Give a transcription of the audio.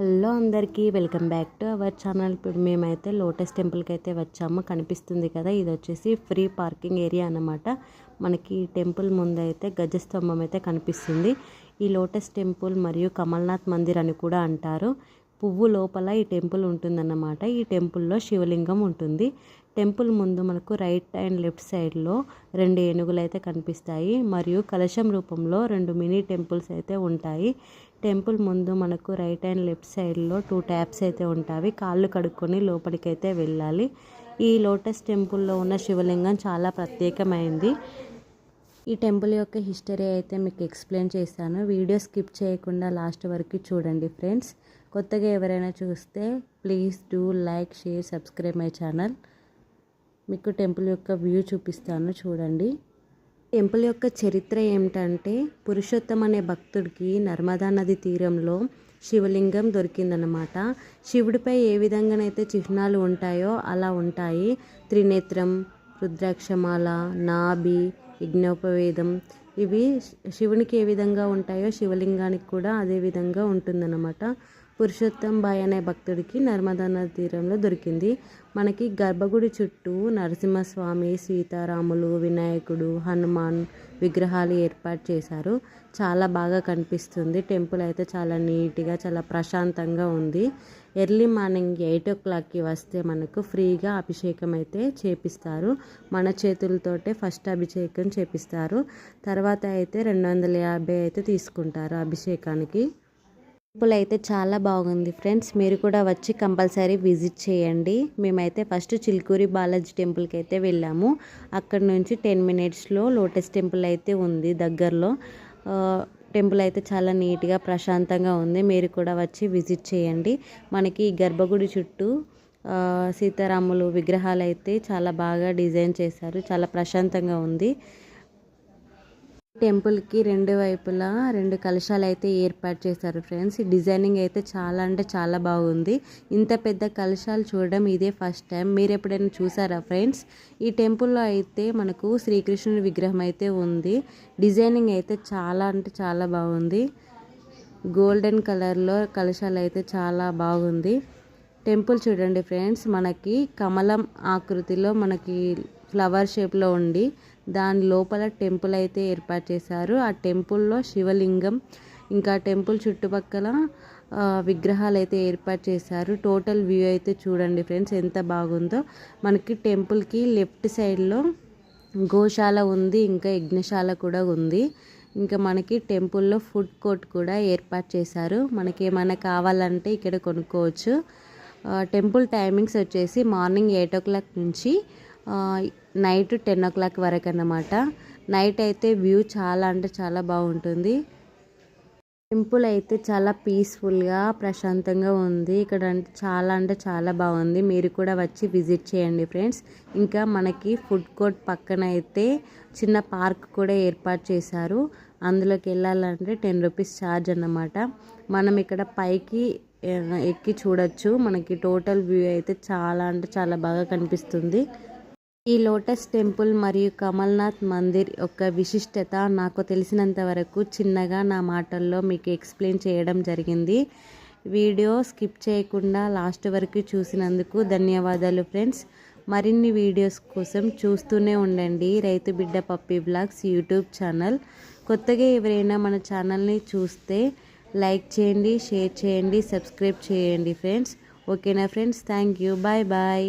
Hello అందరికీ welcome back to our channel. ఇప్పుడు మేమైతే లోటస్ టెంపుల్కి అయితే వచ్చాము. కనిపిస్తుంది కదా ఇది వచ్చేసి ఫ్రీ పార్కింగ్ ఏరియా అన్నమాట. మనకి టెంపుల్ ముందు అయితే గజస్తంభం అయితే కనిపిస్తుంది. ఈ లోటస్ టెంపుల్ మరియు కమల్నాథ్ మందిర్ అని కూడా అంటారు. పువ్వు లోపల ఈ టెంపుల్ ఉంటుందన్నమాట. ఈ టెంపుల్లో శివలింగం ఉంటుంది. టెంపుల్ ముందు మనకు రైట్ అండ్ లెఫ్ట్ సైడ్లో రెండు ఏనుగులు అయితే కనిపిస్తాయి. మరియు కలశం రూపంలో రెండు మినీ టెంపుల్స్ అయితే ఉంటాయి. టెంపుల్ ముందు మనకు రైట్ అండ్ లెఫ్ట్ సైడ్లో టూ ట్యాప్స్ అయితే ఉంటాయి. కాళ్ళు కడుక్కొని లోపలికి అయితే వెళ్ళాలి. ఈ లోటస్ టెంపుల్లో ఉన్న శివలింగం చాలా ప్రత్యేకమైంది. ఈ టెంపుల్ యొక్క హిస్టరీ అయితే మీకు ఎక్స్ప్లెయిన్ చేస్తాను వీడియో స్కిప్ చేయకుండా లాస్ట్ వరకు చూడండి ఫ్రెండ్స్. కొత్తగా ఎవరైనా చూస్తే please do like share subscribe my channel. మీకు టెంపుల్ యొక్క వ్యూ చూపిస్తాను చూడండి. టెంపుల్ యొక్క చరిత్ర ఏమిటంటే పురుషోత్తం అనే భక్తుడికి నర్మదా నది తీరంలో శివలింగం దొరికిందనమాట శివుడిపై ఏ విధంగానైతే చిహ్నాలు ఉంటాయో అలా ఉంటాయి. త్రినేత్రం రుద్రాక్షమాల నాభి యజ్ఞోపవేదం ఇవి శివునికి ఏ విధంగా ఉంటాయో శివలింగానికి కూడా అదే విధంగా ఉంటుందన్నమాట. పురుషోత్తం బాయ్ అనే భక్తుడికి నర్మదా నది తీరంలో దొరికింది. మనకి గర్భగుడి చుట్టూ నరసింహస్వామి సీతారాములు వినాయకుడు హనుమాన్ విగ్రహాలు ఏర్పాటు చేశారు. చాలా బాగా కనిపిస్తుంది. టెంపుల్ అయితే చాలా నీట్గా చాలా ప్రశాంతంగా ఉంది. ఎర్లీ మార్నింగ్ ఎయిట్ ఓ క్లాక్కి వస్తే మనకు ఫ్రీగా అభిషేకం అయితే చేపిస్తారు. మన చేతులతోటే ఫస్ట్ అభిషేకం చేపిస్తారు. తర్వాత అయితే రెండు వందల యాభై అయితే తీసుకుంటారు అభిషేకానికి. టెంపుల్ అయితే చాలా బాగుంది ఫ్రెండ్స్. మీరు కూడా వచ్చి కంపల్సరీ విజిట్ చేయండి. మేమైతే ఫస్ట్ చిల్కూరి బాలాజీ టెంపుల్కి అయితే వెళ్ళాము. అక్కడ నుంచి టెన్ మినిట్స్లో లోటస్ టెంపుల్ అయితే ఉంది దగ్గరలో. టెంపుల్ అయితే చాలా నీట్గా ప్రశాంతంగా ఉంది. మీరు కూడా వచ్చి విజిట్ చేయండి. మనకి గర్భగుడి చుట్టూ సీతారాములు విగ్రహాలు అయితే చాలా బాగా డిజైన్ చేశారు. చాలా ప్రశాంతంగా ఉంది. టెంపుల్కి రెండు వైపులా రెండు కలశాలు అయితే ఏర్పాటు చేశారు ఫ్రెండ్స్. ఈ డిజైనింగ్ అయితే చాలా అంటే చాలా బాగుంది. ఇంత పెద్ద కలశాలు చూడడం ఇదే ఫస్ట్ టైం. మీరు ఎప్పుడైనా చూసారా ఫ్రెండ్స్? ఈ టెంపుల్లో అయితే మనకు శ్రీకృష్ణుడి విగ్రహం అయితే ఉంది. డిజైనింగ్ అయితే చాలా అంటే చాలా బాగుంది. గోల్డెన్ కలర్లో కలశాలు అయితే చాలా బాగుంది. టెంపుల్ చూడండి ఫ్రెండ్స్. మనకి కమలం ఆకృతిలో మనకి ఫ్లవర్ షేప్లో ఉండి దాని లోపల టెంపుల్ అయితే ఏర్పాటు చేశారు. ఆ టెంపుల్లో శివలింగం ఇంకా టెంపుల్ చుట్టుపక్కల విగ్రహాలు అయితే ఏర్పాటు చేశారు. టోటల్ వ్యూ అయితే చూడండి ఫ్రెండ్స్ ఎంత బాగుందో. మనకి టెంపుల్కి లెఫ్ట్ సైడ్లో గోశాల ఉంది ఇంకా యజ్ఞశాల కూడా ఉంది. ఇంకా మనకి టెంపుల్లో ఫుడ్ కోర్ట్ కూడా ఏర్పాటు చేశారు. మనకి ఏమైనా కావాలంటే ఇక్కడ కొనుక్కోవచ్చు. టెంపుల్ టైమింగ్స్ వచ్చేసి మార్నింగ్ ఎయిట్ ఓ క్లాక్ నుంచి నైట్ టెన్ ఓ క్లాక్ వరకు అన్నమాట. నైట్ అయితే వ్యూ చాలా అంటే చాలా బాగుంటుంది. టెంపుల్ అయితే చాలా పీస్ఫుల్గా ప్రశాంతంగా ఉంది. ఇక్కడ అంటే చాలా అంటే చాలా బాగుంది. మీరు కూడా వచ్చి విజిట్ చేయండి ఫ్రెండ్స్. ఇంకా మనకి ఫుడ్ కోర్ట్ పక్కన అయితే చిన్న పార్క్ కూడా ఏర్పాటు చేశారు. అందులోకి వెళ్ళాలంటే టెన్ రూపీస్ ఛార్జ్ అన్నమాట. మనం ఇక్కడ పైకి ఎక్కి చూడొచ్చు. మనకి టోటల్ వ్యూ అయితే చాలా అంటే చాలా బాగా కనిపిస్తుంది. ఈ లోటస్ టెంపుల్ మరియు కమల్నాథ్ మందిర్ యొక్క విశిష్టత నాకు తెలిసినంత వరకు చిన్నగా నా మాటల్లో మీకు ఎక్స్ప్లెయిన్ చేయడం జరిగింది. వీడియో స్కిప్ చేయకుండా లాస్ట్ వరకు చూసినందుకు ధన్యవాదాలు ఫ్రెండ్స్. మరిన్ని వీడియోస్ కోసం చూస్తూనే ఉండండి. రైతు బిడ్డ పప్పి బ్లాగ్స్ యూట్యూబ్ ఛానల్. కొత్తగా ఎవరైనా మన ఛానల్ని చూస్తే లైక్ చేయండి షేర్ చేయండి సబ్స్క్రైబ్ చేయండి ఫ్రెండ్స్. ఓకేనా friends? Thank you. Bye bye.